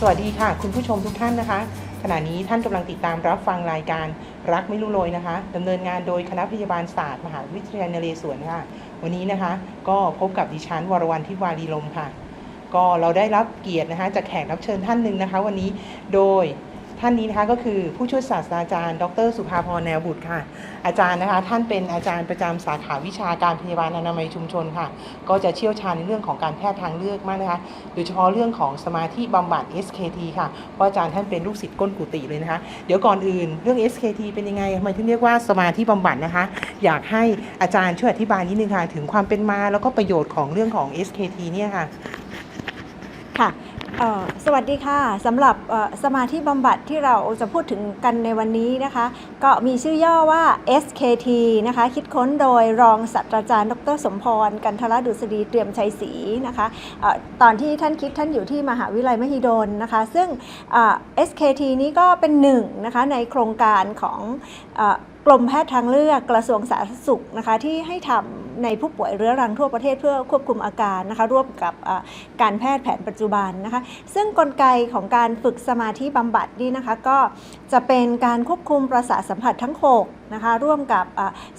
สวัสดีค่ะ คุณผู้ชมทุกท่านนะคะ ขณะนี้ท่านกำลังติดตามรับฟังรายการรักไม่รู้โรยนะคะดำเนินงานโดยคณะพยาบาลศาสตร์มหาวิทยาลัยนเรศวรค่ะ วันนี้นะคะ ก็พบกับดิฉันวรวรรณทิวารีลมค่ะ ก็เราได้รับเกียรตินะคะจากแขกรับเชิญท่านหนึ่งนะคะ วันนี้โดย ท่านนี้นะคะก็คือผู้ช่วยศาสตราจารย์ ดร สุภาพรแนวบุตรค่ะ อาจารย์นะคะท่านเป็นอาจารย์ประจำสาขาวิชาการพยาบาลอนามัยชุมชนค่ะ ก็จะเชี่ยวชาญในเรื่องของการแพทย์ทางเลือกมากนะคะโดยเฉพาะเรื่องของสมาธิบำบัด SKT ค่ะเพราะอาจารย์ท่านเป็นลูกศิษย์ก้นกุฏิเลยนะคะ เดี๋ยวก่อนอื่นเรื่อง SKT เป็นยังไงทำไมถึงเรียกว่าสมาธิบำบัดนะคะ อยากให้อาจารย์ช่วยอธิบายนิดนึงค่ะถึงความเป็นมาแล้วก็ประโยชน์ของเรื่องของ SKT เนี่ยค่ะค่ะ สวัสดีค่ะสำหรับสมาธิบำบัดที่เราจะพูดถึงกันในวันนี้นะคะ ก็มีชื่อย่อว่า SKT นะคะ คิดค้นโดยรองศาสตราจารย์ ดร สมพร กันทรดุษฎีเตรียมชัยศรีนะคะออตอนที่ท่านคิดท่านอยู่ที่มหาวิทยาลัยมหิดลนะคะ ซึ่ง SKT นี้ก็เป็นหนึ่งนะคะในโครงการของเอ่อกรมแพทย์ทางเลือกกระทรวงสาธารณสุขนะคะที่ให้ทำ ในผู้ป่วยเรื้อรังทั่วประเทศเพื่อควบคุมอาการนะคะร่วมกับการแพทย์แผนปัจจุบันนะคะซึ่งกลไกของการฝึกสมาธิบำบัดนี่นะคะก็จะเป็นการควบคุมประสาทสัมผัสทั้ง6นะคะร่วมกับ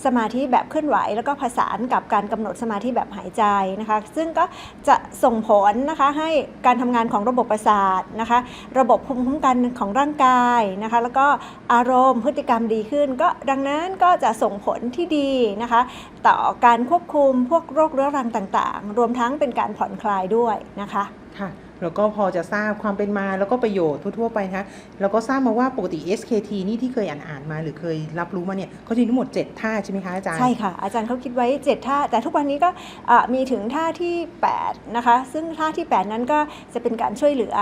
สมาธิแบบเคลื่อนไหว แล้วก็ผสานกับการกำหนดสมาธิแบบหายใจนะคะซึ่งก็จะส่งผลนะคะให้การทำงานของระบบประสาทนะคะระบบภูมิคุ้มกันของร่างกายนะคะแล้วก็อารมณ์พฤติกรรมดีขึ้น ก็ดังนั้นก็จะส่งผลที่ดีนะคะต่อการควบคุมพวกโรคเรื้อรังต่างๆ รวมทั้งเป็นการผ่อนคลายด้วยนะคะค่ะแล้วก็พอจะทราบความเป็นมาแล้วก็ประโยชน์ทั่วๆไปนะคะแล้วก็ทราบมาว่าปกติ SKT นี่ที่เคยอ่านๆมาหรือเคยรับรู้มาเนี่ยเขาจะมีทั้งหมด 7 ท่าใช่ไหมคะอาจารย์ ใช่ค่ะ อาจารย์เขาคิดไว้ 7 ท่า แต่ทุกวันนี้ก็อะมีถึงท่าที่ 8 นะคะ ซึ่งท่าที่ 8 นั้นก็จะเป็นการช่วยเหลือ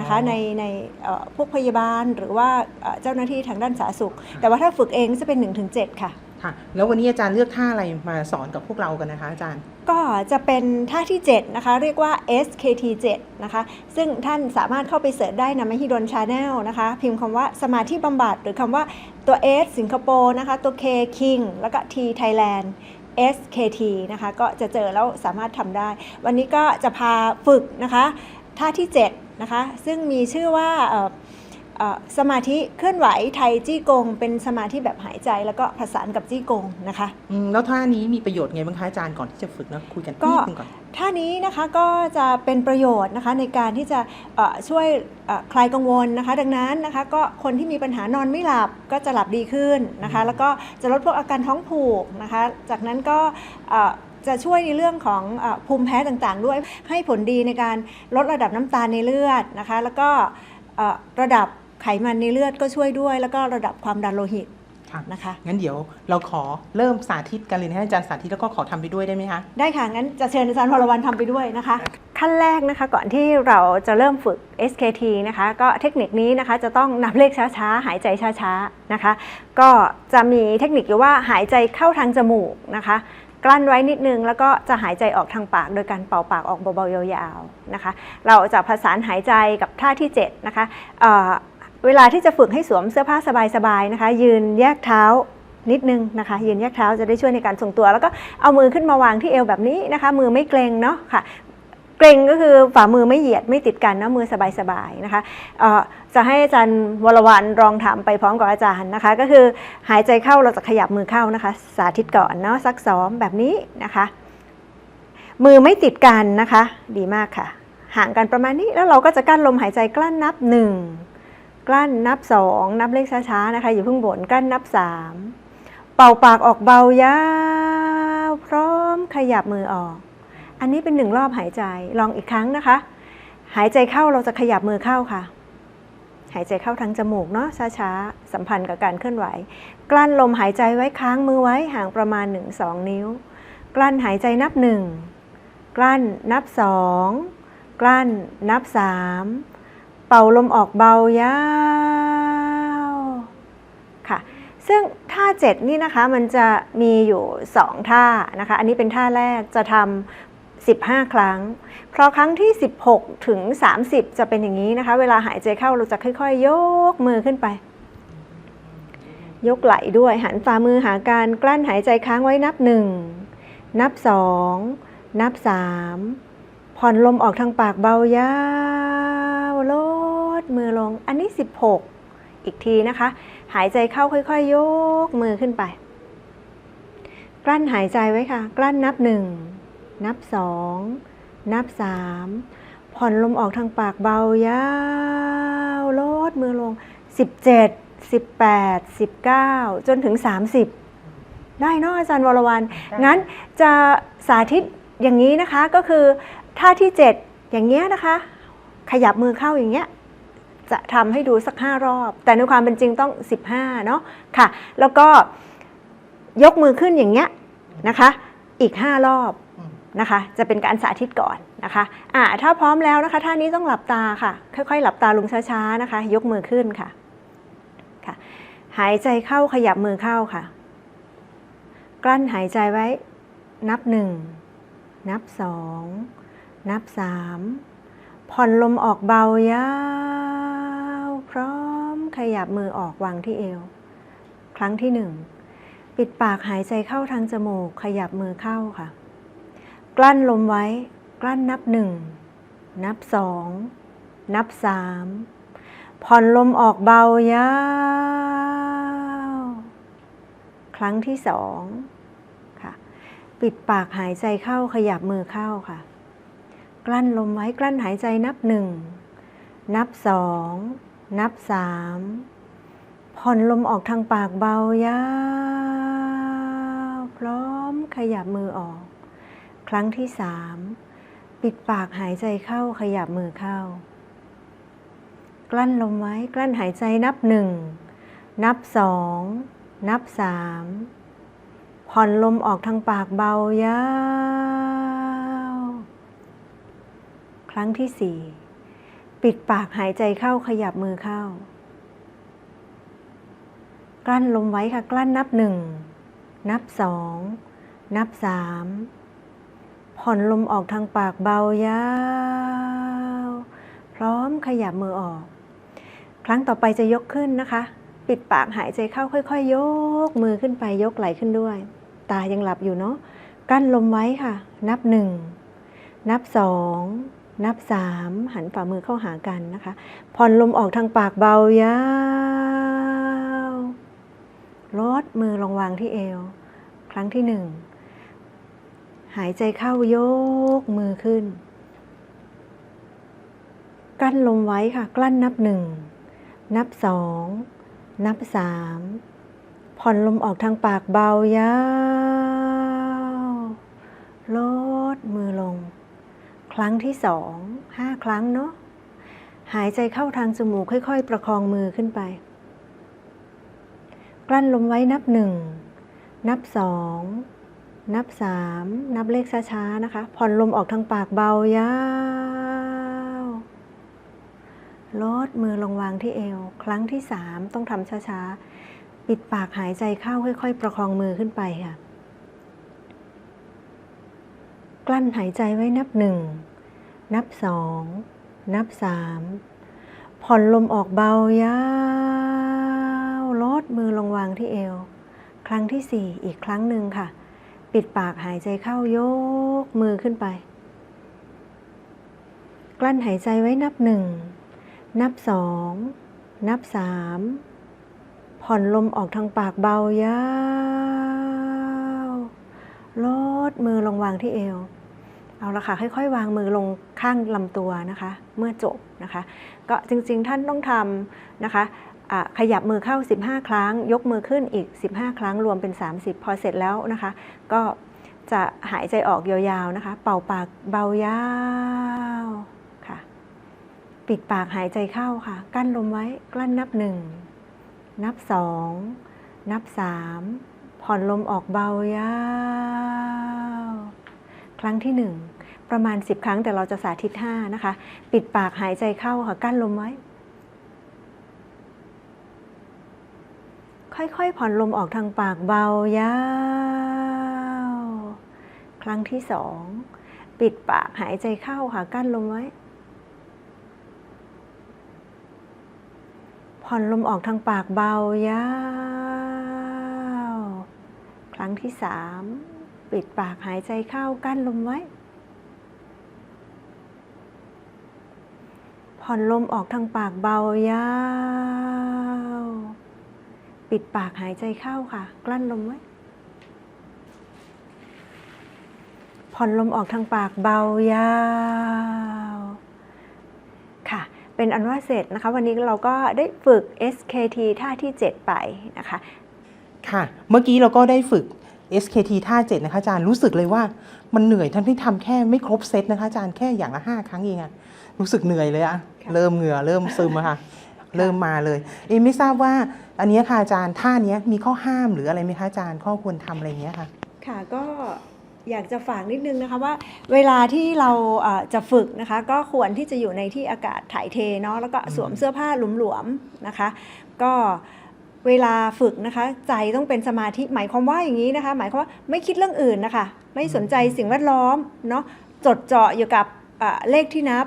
นะคะอ๋อในในเอ่อพวกพยาบาลหรือว่าเอ่อเจ้าหน้าที่ทางด้านสาธารณสุข แต่ว่าถ้าฝึกเองจะเป็น 1-7 ค่ะ ค่ะ แล้ววันนี้อาจารย์เลือกท่าอะไรมาสอนกับพวกเรากันนะคะอาจารย์ ก็จะเป็นท่าที่ 7 นะคะ เรียกว่า SKT 7นะคะ ซึ่งท่านสามารถเข้าไปเสิร์ชได้นะมหิดลชาแนลนะคะ พิมพ์คำว่าสมาธิบำบัด หรือคำว่าตัว S สิงคโปร์นะคะ ตัว K King แล้วก็ T Thailand SKT นะคะ ก็จะเจอแล้วสามารถทำได้ วันนี้ก็จะพาฝึกนะคะ ท่าที่ 7 นะคะ ซึ่งมีชื่อว่า สมาธิเคลื่อนไหวไทยจี้กง เป็นสมาธิแบบหายใจแล้วก็ผสานกับจี้กงนะคะอืมแล้วท่านี้มีประโยชน์ไงบ้างคะอาจารย์ก่อนที่จะฝึกนะคุยกันก็นิดนึงก่อนท่านี้นะคะก็จะเป็นประโยชน์นะคะในการที่จะเอ่อช่วยเอ่อคลายกังวลนะคะ ดังนั้นนะคะก็คนที่มีปัญหานอนไม่หลับก็จะหลับดีขึ้นนะคะ แล้วก็จะลดพวกอาการท้องผูกนะคะ จากนั้นก็เอ่อจะช่วยในเรื่องของเออภูมิแพ้ต่างๆ ด้วยให้ผลดีในการลดระดับน้ำตาลในเลือดนะคะ แล้วก็เอ่อระดับ ไขมันในเลือดก็ช่วยด้วย แล้วก็ระดับความดันโลหิตค่ะนะคะงั้นเดี๋ยวเราขอเริ่มสาธิตกันเลยนะอาจารย์สาธิตแล้วก็ขอทำไปด้วยได้ไหมคะได้ค่ะงั้นจะเชิญอาจารย์พลวันทำไปด้วยนะคะ ขั้นแรกนะคะก่อนที่เราจะเริ่มฝึก SKT นะคะก็เทคนิคนี้นะคะจะต้องนับเลขช้าๆ หายใจช้าๆนะคะ ก็จะมีเทคนิคอยู่ว่าหายใจเข้าทางจมูกนะคะกลั้นไว้นิดนึงแล้วก็จะหายใจออกทางปาก โดยการเป่าปากออกเบาๆยาวๆนะคะ เราจะผสานหายใจกับท่าที่7นะคะ เวลาที่จะฝึกให้สวมเสื้อผ้าสบายๆนะคะ ยืนแยกเท้านิดนึงนะคะ ยืนแยกเท้าจะได้ช่วยในการทรงตัว แล้วก็เอามือขึ้นมาวางที่เอวแบบนี้นะคะ มือไม่เกรงเนาะค่ะเกรงก็คือฝ่ามือไม่เหยียดไม่ติดกันนะมือสบายๆนะคะจะให้อาจารย์วรวรรณลองถามไปพร้อมกับอาจารย์นะคะ ก็คือหายใจเข้าเราจะขยับมือเข้านะคะ สาธิตก่อนเนาะสักซ้อมแบบนี้นะคะ มือไม่ติดกันนะคะ ดีมากค่ะ ห่างกันประมาณนี้แล้วเราก็จะกั้นลมหายใจกลั้นนับหนึ่ง กลั้นนับสองนับเลขช้าๆนะคะ อย่าเพิ่งบ่นกลั้นนับสามเป่าปากออกเบายาว พร้อมขยับมือออก อันนี้เป็นหนึ่งรอบหายใจลองอีกครั้งนะคะ หายใจเข้าเราจะขยับมือเข้าค่ะ หายใจเข้าทางจมูกเนาะช้าๆสัมพันธ์กับการเคลื่อนไหว กลั้นลมหายใจไว้ค้างมือไว้ห่างประมาณ 1-2 นิ้ว กลั้นหายใจนับหนึ่งกลั้นนับสองกลั้นนับสาม เป่าลมออกเบายาวค่ะ ซึ่งท่าเจ็ดนี่นะคะมันจะมีอยู่ 2 ท่านะคะ อันนี้เป็นท่าแรกจะทำ15 ครั้ง เพราะครั้งที่ 16 ถึง 30 จะเป็นอย่างนี้นะคะ เวลาหายใจเข้าเราจะค่อยๆ ยกมือขึ้นไป ยกไหล่ด้วยหันฝ่ามือหาการกลั้นหายใจค้างไว้นับ 1 นับ 2 นับ 3 ผ่อนลมออกทางปากเบายาว ดมือลง อันนี้ 16 อีกทีนะคะ หายใจเข้าค่อย ๆ ยกมือขึ้นไป กลั้นหายใจไว้ค่ะ กลั้นนับ 1 นับ 2 นับ 3 ผ่อนลมออกทางปากเบายาวลดมือลง 17 18 19 จนถึง 30 ได้เนาะอาจารย์วรวรรณงั้นจะสาธิตอย่างนี้นะคะก็คือท่าที่ 7 อย่างเงี้ยนะคะ ขยับมือเข้าอย่างเงี้ย จะทำให้ดูสัก 5 รอบ แต่ในความเป็นจริงต้อง 15 เนาะค่ะ แล้วก็ยกมือขึ้นอย่างเงี้ยนะคะ อีก 5 รอบนะคะ จะเป็นการสาธิตก่อนนะคะอ่าถ้าพร้อมแล้วนะคะท่านี้ต้องหลับตาค่ะ ค่อยๆ หลับตาลงช้าๆนะคะ ยกมือขึ้นค่ะค่ะ หายใจเข้าขยับมือเข้าค่ะ กลั้นหายใจไว้ นับหนึ่งนับสองนับสามผ่อนลมออกเบายาว ขยับมือออกวางที่เอว ครั้งที่หนึ่งปิดปากหายใจเข้าทางจมูก ขยับมือเข้าค่ะ กลั้นลมไว้ กลั้นนับหนึ่งนับสองนับสามผ่อนลมออกเบายาว ครั้งที่สองค่ะ ปิดปากหายใจเข้าขยับมือเข้าค่ะ กลั้นลมไว้กลั้นหายใจนับหนึ่งนับสอง นับสามผ่อนลมออกทางปากเบายาวพร้อมขยับมือออก ครั้งที่สามปิดปากหายใจเข้าขยับมือเข้า กลั้นลมไว้กลั้นหายใจนับหนึ่งนับสองนับสามผ่อนลมออกทางปากเบายาว ครั้งที่สี่ ปิดปากหายใจเข้าขยับมือเข้า กลั้นลมไว้ค่ะ กลั้นนับหนึ่ง นับสอง นับสาม ผ่อนลมออกทางปากเบายาว พร้อมขยับมือออก ครั้งต่อไปจะยกขึ้นนะคะ ปิดปากหายใจเข้าค่อย ๆ ยกมือขึ้นไปยกไหลขึ้นด้วย ตายังหลับอยู่เนาะ กั้นลมไว้ค่ะ นับหนึ่ง นับสอง นับสามหันฝ่ามือเข้าหากันนะคะ ผ่อนลมออกทางปากเบายาวลดมือลงวางที่เอว ครั้งที่หนึ่งหายใจเข้ายกมือขึ้น กั้นลมไว้ค่ะ กลั้นนับหนึ่งนับสองนับสามผ่อนลมออกทางปากเบายาวลดมือลง ครั้งที่สองห้าครั้งเนาะหายใจเข้าทางจมูกค่อย ๆ ประคองมือขึ้นไป กลั้นลมไว้นับหนึ่งนับสองนับสามนับเลขช้าๆนะคะ ผ่อนลมออกทางปากเบายาวลดมือลงวางที่เอว ครั้งที่สามต้องทำช้าๆ ปิดปากหายใจเข้าค่อยๆ ประคองมือขึ้นไปค่ะ กลั้นหายใจไว้นับหนึ่ง นับสองนับสามผ่อนลมออกเบายาวลดมือลงวางที่เอว ครั้งที่สี่อีกครั้งหนึ่งค่ะ ปิดปากหายใจเข้ายกมือขึ้นไป กลั้นหายใจไว้นับหนึ่งนับสองนับสามผ่อนลมออกทางปากเบายาวลดมือลงวางที่เอว เอาละค่ะค่อยๆ วางมือลงข้างลำตัวนะคะ เมื่อจบนะคะ ก็จริงๆท่านต้องทำนะคะขยับมือเข้า 15 ครั้ง ยกมือขึ้นอีก 15 ครั้งรวมเป็น 30 พอเสร็จแล้วนะคะ ก็จะหายใจออกยาวๆนะคะ เป่าปากเบายาวค่ะ ปิดปากหายใจเข้าค่ะ กั้นลมไว้กลั้นนับหนึ่งนับสองนับสามผ่อนลมออกเบายาว ครั้งที่หนึ่ง ประมาณ 10 ครั้งแต่เราจะสาธิต 5 นะคะ ปิดปากหายใจเข้าค่ะ กั้นลมไว้ ค่อยๆ ผ่อนลมออกทางปากเบายาว ครั้งที่สองปิดปากหายใจเข้าค่ะกั้นลมไว้ ผ่อนลมออกทางปากเบายาว ครั้งที่สามปิดปากหายใจเข้ากั้นลมไว้ ผ่อนลมออกทางปากเบายาว ปิดปากหายใจเข้าค่ะ กลั้นลมไว้ ผ่อนลมออกทางปากเบายาวค่ะเป็นอันว่าเสร็จนะคะ วันนี้เราก็ได้ฝึก SKT ท่าที่ 7 ไปนะคะ ค่ะ เมื่อกี้เราก็ได้ฝึก SKT ท่า7นะคะอาจารย์รู้สึกเลยว่ามันเหนื่อยทั้งที่ทำแค่ไม่ครบเซตนะคะอาจารย์แค่อย่างละ5ครั้งเองอะรู้สึกเหนื่อยเลยอะค่ะเริ่มเหงื่อเริ่มซึมอะค่ะเริ่มมาเลย เอะไม่ทราบว่าอันเนี้ยค่ะอาจารย์ท่าเนี้ยมีข้อห้ามหรืออะไรไหมคะอาจารย์ข้อควรทำอะไรอย่างเงี้ยค่ะ ค่ะก็อยากจะฝากนิดนึงนะคะว่าเวลาที่เราเอ่อจะฝึกนะคะ ก็ควรที่จะอยู่ในที่อากาศถ่ายเทเนาะแล้วก็สวมเสื้อผ้าหลวมๆนะคะ ก็ เวลาฝึกนะคะ ใจต้องเป็นสมาธิหมายความว่าอย่างนี้นะคะ หมายความว่าไม่คิดเรื่องอื่นนะคะ ไม่สนใจสิ่งแวดล้อมเนาะจดจ่ออยู่กับเอ่อเลขที่นับ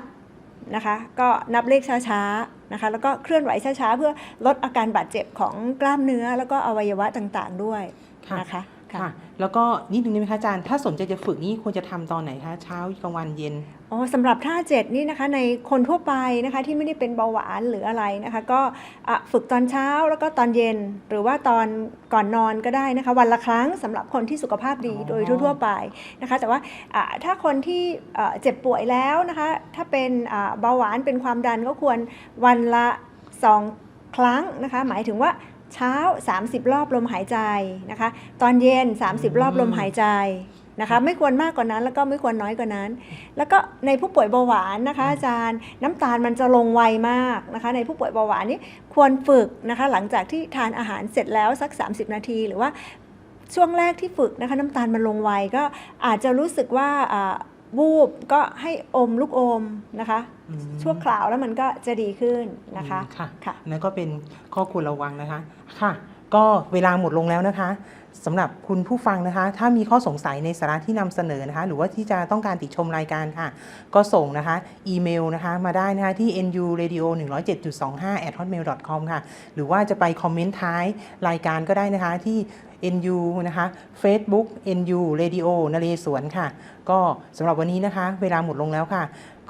นะคะ ก็นับเลขช้าๆนะคะ แล้วก็เคลื่อนไหวช้าๆ เพื่อลดอาการบาดเจ็บของกล้ามเนื้อ แล้วก็อวัยวะต่างๆด้วยค่ะนะคะค่ะ แล้วก็นิดนึงได้ไหมคะอาจารย์ ถ้าสนใจจะฝึกนี่ควรจะทำตอนไหนคะ เช้ากลางวันเย็น อ๋อสำหรับท่าเจ็ดนี่นะคะในคนทั่วไปนะคะที่ไม่ได้เป็นเบาหวานหรืออะไรนะคะก็อะฝึกตอนเช้าแล้วก็ตอนเย็น หรือว่าตอนก่อนนอนก็ได้นะคะวันละครั้งสำหรับคนที่สุขภาพดีอ๋อโดยทั่ว ๆ ไปนะคะแต่ว่าอะถ้าคนที่เอ่อเจ็บป่วยแล้วนะคะถ้าเป็นอะเบาหวานเป็นความดันก็ควรวันละสองครั้งนะคะหมายถึงว่าเช้า 30 รอบลมหายใจนะคะตอนเย็น 30 รอบลมหายใจ นะคะไม่ควรมากกว่านั้นแล้วก็ไม่ควรน้อยกว่านั้น แล้วก็ในผู้ป่วยเบาหวานนะคะอาจารย์น้ำตาลมันจะลงไวมากนะคะในผู้ป่วยเบาหวานนี่ควรฝึกนะคะหลังจากที่ทานอาหารเสร็จแล้วสัก 30 นาที หรือว่าช่วงแรกที่ฝึกนะคะน้ำตาลมันลงไวก็อาจจะรู้สึกว่าอ่าวูบก็ให้อมลูกอมนะคะอืมชั่วคราวแล้วมันก็จะดีขึ้นนะคะอืมค่ะค่ะนั่นก็เป็นข้อควรระวังนะคะค่ะ ก็เวลาหมดลงแล้วนะคะสำหรับคุณผู้ฟังนะคะ ถ้ามีข้อสงสัยในสาระที่นำเสนอนะคะ หรือว่าที่จะต้องการติชมรายการค่ะ ก็ส่งนะคะ อีเมลนะคะ มาได้นะคะ ที่ nu radio 107.25 at hotmail com ค่ะ หรือว่าจะไปคอมเมนต์ท้ายรายการก็ได้นะคะที่ nu นะคะ Facebook nu radio นเรศวรค่ะ ก็สำหรับวันนี้นะคะ เวลาหมดลงแล้วค่ะ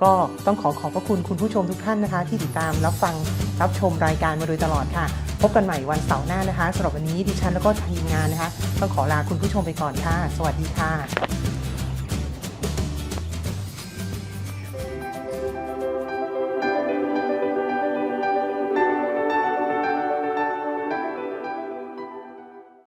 ก็ต้องขอขอบพระคุณคุณผู้ชมทุกท่านนะคะ ที่ติดตามรับฟังรับชมรายการมาโดยตลอดค่ะ บกันใหม่วันเสาร์หน้านะคะสำหรับวันนี้ดิฉันแล้วก็ทีมงานนะคะต้องขอลาคุณผู้ชมไปก่อนค่ะ สวัสดีค่ะ